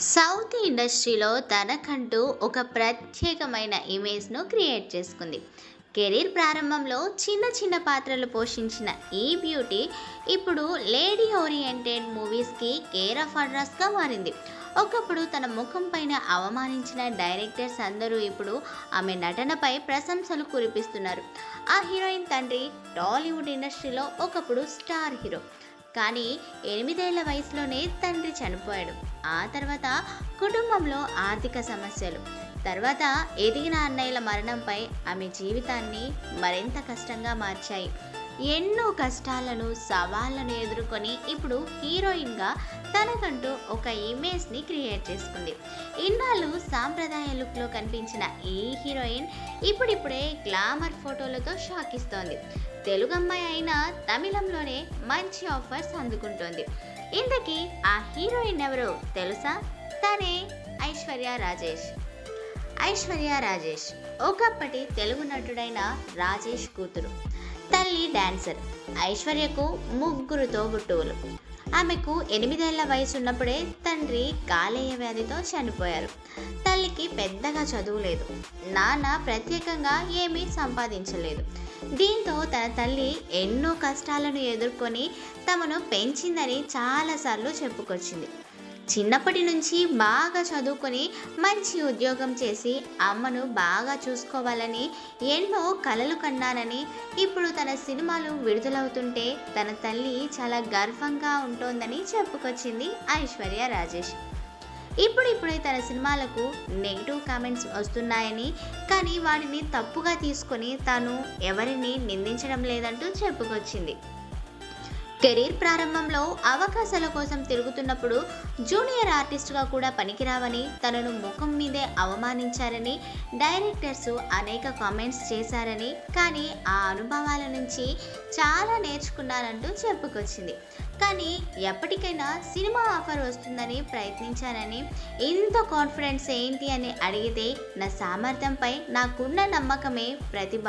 South ఇండస్ట్రీలో తనకంటూ ఒక ప్రత్యేకమైన ఇమేజ్ను క్రియేట్ చేసుకుంది. కెరీర్ ప్రారంభంలో చిన్న చిన్న పాత్రలు పోషించిన ఈ బ్యూటీ ఇప్పుడు లేడీ ఓరియంటెడ్ మూవీస్కి కేర్ ఆఫ్ అడ్రస్గా మారింది. ఒకప్పుడు తన ముఖం పైన అవమానించిన డైరెక్టర్స్ అందరూ ఇప్పుడు ఆమె నటనపై ప్రశంసలు కురిపిస్తున్నారు. ఆ హీరోయిన్ తండ్రి టాలీవుడ్ ఇండస్ట్రీలో ఒకప్పుడు స్టార్ హీరో. కానీ ఎనిమిదేళ్ళ వయసులోనే తండ్రి చనిపోయాడు. ఆ తర్వాత కుటుంబంలో ఆర్థిక సమస్యలు. తర్వాత ఎదిగిన అన్నయ్యల మరణంపై ఆమె జీవితాన్ని మరింత కష్టంగా మార్చాయి. ఎన్నో కష్టాలను సవాళ్ళను ఎదుర్కొని ఇప్పుడు హీరోయిన్గా తనకంటూ ఒక ఇమేజ్ని క్రియేట్ చేసుకుంది. ఇన్నాళ్ళు సాంప్రదాయ లుక్లో కనిపించిన ఈ హీరోయిన్ ఇప్పుడిప్పుడే గ్లామర్ ఫోటోలతో షాక్ ఇస్తోంది. తెలుగు అమ్మాయి అయినా తమిళంలోనే మంచి ఆఫర్స్ అందుకుంటోంది. ఇంతకీ ఆ హీరోయిన్ ఎవరో తెలుసా? తనే ఐశ్వర్య రాజేష్. ఐశ్వర్య రాజేష్. ఒకప్పటి తెలుగు నటుడైన రాజేష్ కూతురు. తల్లి డాన్సర్. ఐశ్వర్యకు ముగ్గురు తోబుట్టువులు. ఆమెకు ఎనిమిదేళ్ళ వయసు ఉన్నప్పుడే తండ్రి కాలేయ వ్యాధితో చనిపోయారు. తల్లికి పెద్దగా చదువు లేదు. నాన్న ప్రత్యేకంగా ఏమీ సంపాదించలేదు. దీంతో తన తల్లి ఎన్నో కష్టాలను ఎదుర్కొని తమను పెంచిందని చాలాసార్లు చెప్పుకొచ్చింది. చిన్నప్పటి నుంచి బాగా చదువుకొని మంచి ఉద్యోగం చేసి అమ్మను బాగా చూసుకోవాలని ఎన్నో కలలు కన్నానని ఇప్పుడు తన సినిమాలు విడుదలవుతుంటే తన తల్లి చాలా గర్వంగా ఉంటోందని చెప్పుకొచ్చింది ఐశ్వర్య రాజేష్. ఇప్పుడిప్పుడే తన సినిమాలకు నెగిటివ్ కామెంట్స్ వస్తున్నాయని కానీ వాటిని తప్పుగా తీసుకొని తాను ఎవరిని నిందించడం లేదంటూ చెప్పుకొచ్చింది. కెరీర్ ప్రారంభంలో అవకాశాల కోసం తిరుగుతున్నప్పుడు జూనియర్ ఆర్టిస్ట్గా కూడా పనికిరావని తనను ముఖం మీదే అవమానించారని డైరెక్టర్స్ అనేక కామెంట్స్ చేశారని కానీ ఆ అనుభవాల నుంచి చాలా నేర్చుకున్నానంటూ చెప్పుకొచ్చింది. కానీ ఎప్పటికైనా సినిమా ఆఫర్ వస్తుందని ప్రయత్నించానని ఇంత కాన్ఫిడెన్స్ ఏంటి అని అడిగితే నా సామర్థ్యంపై నాకున్న నమ్మకమే ప్రతిభ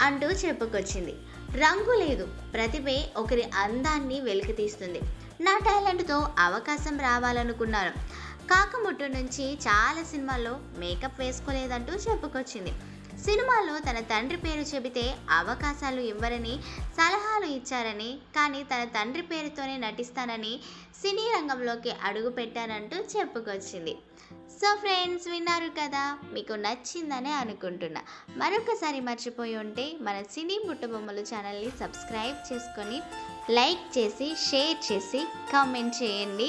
అంటూ చెప్పుకొచ్చింది. రంగు లేదు. ప్రతిభే ఒకరి అందాన్ని వెలికితీస్తుంది. నా టాలెంట్తో అవకాశం రావాలనుకున్నాను కాకముట్టు నుంచి చాలా సినిమాల్లో మేకప్ వేసుకోలేదంటూ చెప్పుకొచ్చింది. సినిమాలో తన తండ్రి పేరు చెబితే అవకాశాలు ఇవ్వరని సలహాలు ఇచ్చారని కానీ తన తండ్రి పేరుతోనే నటిస్తానని సినీ రంగంలోకి అడుగు పెట్టానంటూ చెప్పుకొచ్చింది. సో ఫ్రెండ్స్ విన్నారు కదా? మీకు నచ్చిందని అనుకుంటున్నా. మరొకసారి మర్చిపోయి ఉంటే మన సినీ బుట్టబొమ్మలు ఛానల్ని సబ్స్క్రైబ్ చేసుకొని లైక్ చేసి షేర్ చేసి కామెంట్ చేయండి.